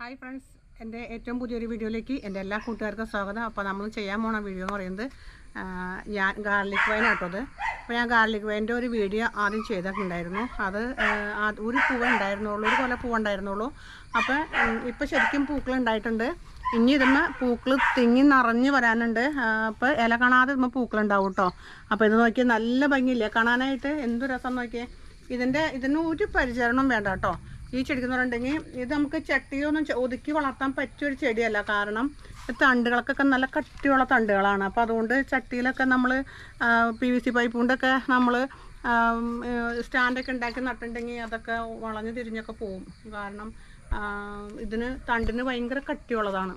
Hi friends എന്റെ ഏറ്റവും പുതിയൊരു വീഡിയോയിലേക്ക് എന്റെ എല്ലാ കൂട്ടുകാർക്കും സ്വാഗതം. അപ്പോൾ നമ്മൾ ചെയ്യാൻ പോണ വീഡിയോ എന്ന് പറയുന്നത് ഞാൻ ഗാർലിക് വൈൻ ആട്ടത് അപ്പോൾ ഞാൻ ഗാർലിക് വൈന്റെ ഒരു വീഡിയോ ആദ്യം ചെയ്തിട്ടുണ്ടായിരുന്നു. അത് ഒരു പൂവ് ഉണ്ടായിരുന്നുള്ളൂ ഒരു കൊല പൂവ് ഉണ്ടായിരുന്നുള്ളൂ. അപ്പോൾ ഇപ്പോൾ ശരിക്കും പൂക്കൾ ഉണ്ടായിട്ടുണ്ട്. ഇനി ഇതുമ്മ പൂക്കൾ തിങ്ങി നിറഞ്ഞു വരാനുണ്ട്. അപ്പോൾ ഇല കാണാതെ ഇതുമ്മ പൂക്കൾ ഉണ്ടാവും കേട്ടോ. അപ്പോൾ ഇത് നോക്കിയാൽ നല്ല ഭംഗിയില്ലേ? കാണാനായിട്ട് എന്തു രസം നോക്കിയേ? ഇതിന്റെ ഇതിന് ഒരു പരിചരണം വേണ്ട കേട്ടോ. ഈ ചെടിക്ക് എന്ന് പറഞ്ഞിട്ടുണ്ടെങ്കിൽ ഇത് നമുക്ക് ചട്ടിയൊന്നും ഒതുക്കി വളർത്താൻ പറ്റിയൊരു ചെടിയല്ല. കാരണം തണ്ടുകൾക്കൊക്കെ നല്ല കട്ടിയുള്ള തണ്ടുകളാണ്. അപ്പോൾ അതുകൊണ്ട് ചട്ടിയിലൊക്കെ നമ്മൾ പി വി സി പൈപ്പ് കൊണ്ടൊക്കെ നമ്മൾ സ്റ്റാൻഡൊക്കെ ഉണ്ടാക്കി നട്ടിട്ടുണ്ടെങ്കിൽ അതൊക്കെ വളഞ്ഞു തിരിഞ്ഞൊക്കെ പോവും. കാരണം ഇതിന് തണ്ടിന് ഭയങ്കര കട്ടിയുള്ളതാണ്.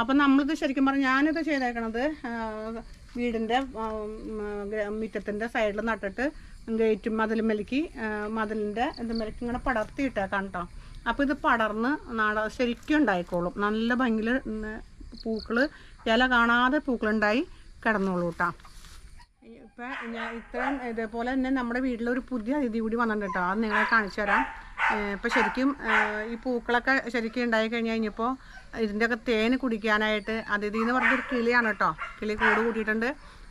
അപ്പം നമ്മളിത് ശരിക്കും പറഞ്ഞാൽ ഞാനിത് ചെയ്തേക്കണത് വീടിന്റെ മുറ്റത്തിന്റെ സൈഡിൽ നട്ടിട്ട് ഗേറ്റും മതിലും മെലുക്കി മതിലിന്റെ ഇത് മെലുക്കി ഇങ്ങനെ പടർത്തി ഇട്ടേക്കാം കേട്ടോ അപ്പോൾ ഇത് പടർന്ന് നാട ശരിക്കും ഉണ്ടായിക്കോളും. നല്ല ഭംഗിയിൽ പൂക്കൾ ഇല കാണാതെ പൂക്കളുണ്ടായി കിടന്നോളൂ കേട്ടോ ഇപ്പം ഇത്രയും ഇതേപോലെ തന്നെ നമ്മുടെ വീട്ടിലൊരു പുതിയ അതിഥി കൂടി വന്നിട്ടുണ്ട് കേട്ടോ അത് നിങ്ങളെ കാണിച്ചു തരാം. ഇപ്പം ശരിക്കും ഈ പൂക്കളൊക്കെ ശരിക്കും ഉണ്ടായി കഴിഞ്ഞ് കഴിഞ്ഞപ്പോൾ ഇതിന്റെയൊക്കെ തേൻ കുടിക്കാനായിട്ട് അതിഥി എന്ന് പറഞ്ഞൊരു കിളിയാണ് കേട്ടോ. കിളി കൂട് കൂട്ടിയിട്ടുണ്ട്.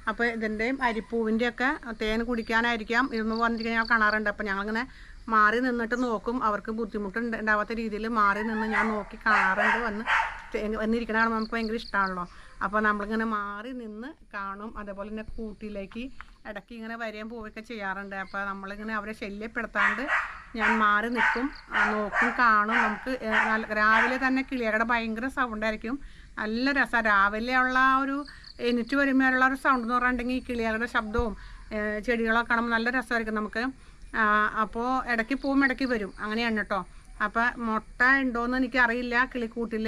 അപ്പോൾ ഇതിന്റെയും അരിപ്പൂവിന്റെയൊക്കെ തേൻ കുടിക്കാനായിരിക്കാം ഇതെന്ന് പറഞ്ഞിട്ട് ഞാൻ കാണാറുണ്ട്. അപ്പോൾ ഞങ്ങളിങ്ങനെ മാറി നിന്നിട്ട് നോക്കും. അവർക്ക് ബുദ്ധിമുട്ട് ഉണ്ടാവാത്ത രീതിയിൽ മാറി നിന്ന് ഞാൻ നോക്കി കാണാറുണ്ട്. വന്ന് വന്നിരിക്കണ കാണുമ്പോൾ നമുക്ക് ഭയങ്കര ഇഷ്ടമാണല്ലോ അപ്പോൾ നമ്മളിങ്ങനെ മാറി നിന്ന് കാണും. അതേപോലെ തന്നെ കൂട്ടിലേക്ക് ഇടയ്ക്ക് ഇങ്ങനെ വരെയും പോവുകയൊക്കെ ചെയ്യാറുണ്ട്. അപ്പോൾ നമ്മളിങ്ങനെ അവരെ ശല്യപ്പെടുത്താണ്ട് ഞാൻ മാറി നിൽക്കും. നോക്കും കാണും. നമുക്ക് രാവിലെ തന്നെ കിളികളുടെ ഭയങ്കര സൗണ്ടായിരിക്കും നല്ല രസമാണ് രാവിലെ ഉള്ള ആ ഒരു എണീറ്റ് വരുമ്പോഴുള്ള ഒരു സൗണ്ട് എന്ന് പറഞ്ഞിട്ടുണ്ടെങ്കിൽ കിളികളുടെ ശബ്ദവും ചെടികളൊക്കെ കാണുമ്പോൾ നല്ല രസമായിരിക്കും നമുക്ക്. അപ്പോൾ ഇടയ്ക്ക് പോവും ഇടയ്ക്ക് വരും. അങ്ങനെയാണ് കേട്ടോ. അപ്പോൾ മുട്ട ഉണ്ടോയെന്ന് എനിക്കറിയില്ല. കിളിക്കൂട്ടിൽ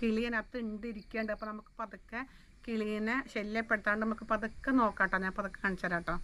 കിളി അതിനകത്ത് ഉണ്ട് ഇരിക്കേണ്ട അപ്പോൾ നമുക്ക് പതുക്കെ കിളീനെ ശല്യപ്പെടുത്താണ്ട് നമുക്ക് പതുക്കെ നോക്കാം കേട്ടോ. ഞാൻ പതുക്കെ കാണിച്ചു തരാം കേട്ടോ.